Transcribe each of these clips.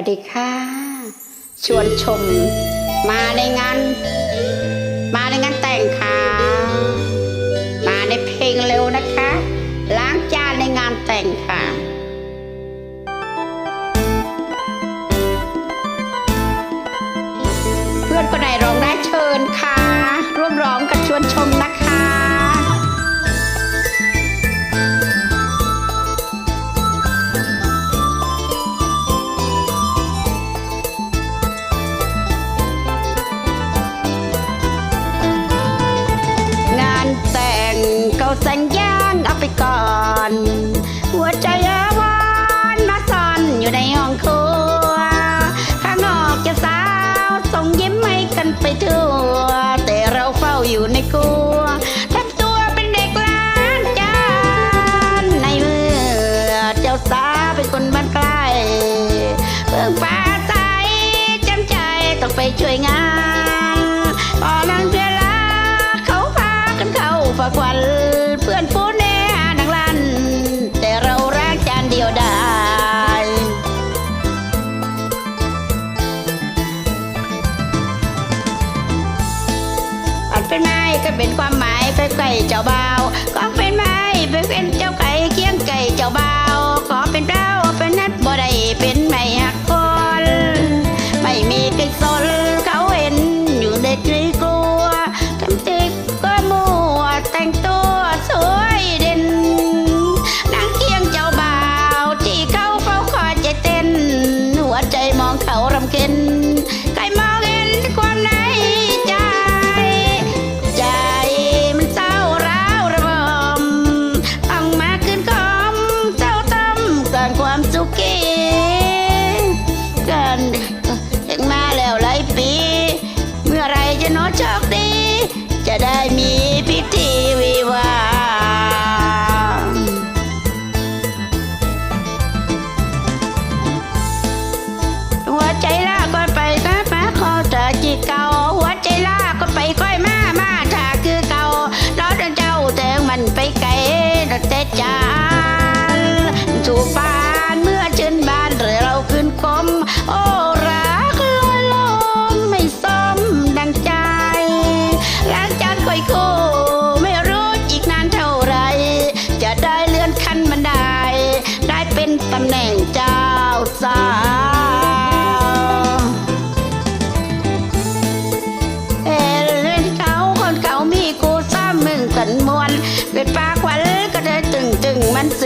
วัสดีค่ะ ชวนชม มาในงาน มาในงานแต่งค่ะ มาในเพลงเร็วนะคะ ล้างจานในงานแต่งค่ะเพื่อนคนไหนร้องได้เชิญค่ะ ร่วมร้องกับชวนชมนะคะ พิ่งฟ้าใสจำใจต้องไปช่วยงานพอหลังเวลาเขาพากันเข้าฝากวันเพื่อนฟูแน่ดังลัน แต่เรารักจานเดียวได้อันเป็นไม้ก็เป็นความหมายไปไก่เจ้าบ่าว จะได้มีพิธีวิวาห์หัวใจลาก็ไปก็มาขอจากจีเก่าหัวใจลาก็ไปก้อยมามาถ้าคือเก่าน้องเจ้าแทงมันไปไกลแต่จา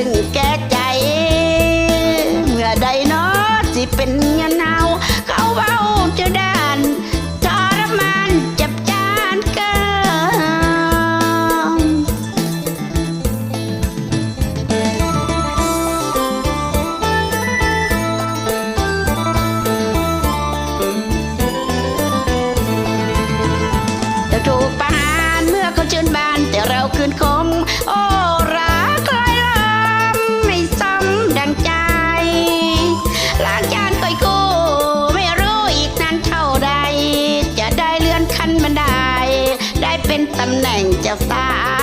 ตึงมันสึงแก่ใจ เมื่อใดเนาะสิเป็นเงินเอาเขาเบาจะด้านทรมานจับจานเกินจะถูกประหารเมื่อเขาเชื่นบานแต่เราคืนค fiesta.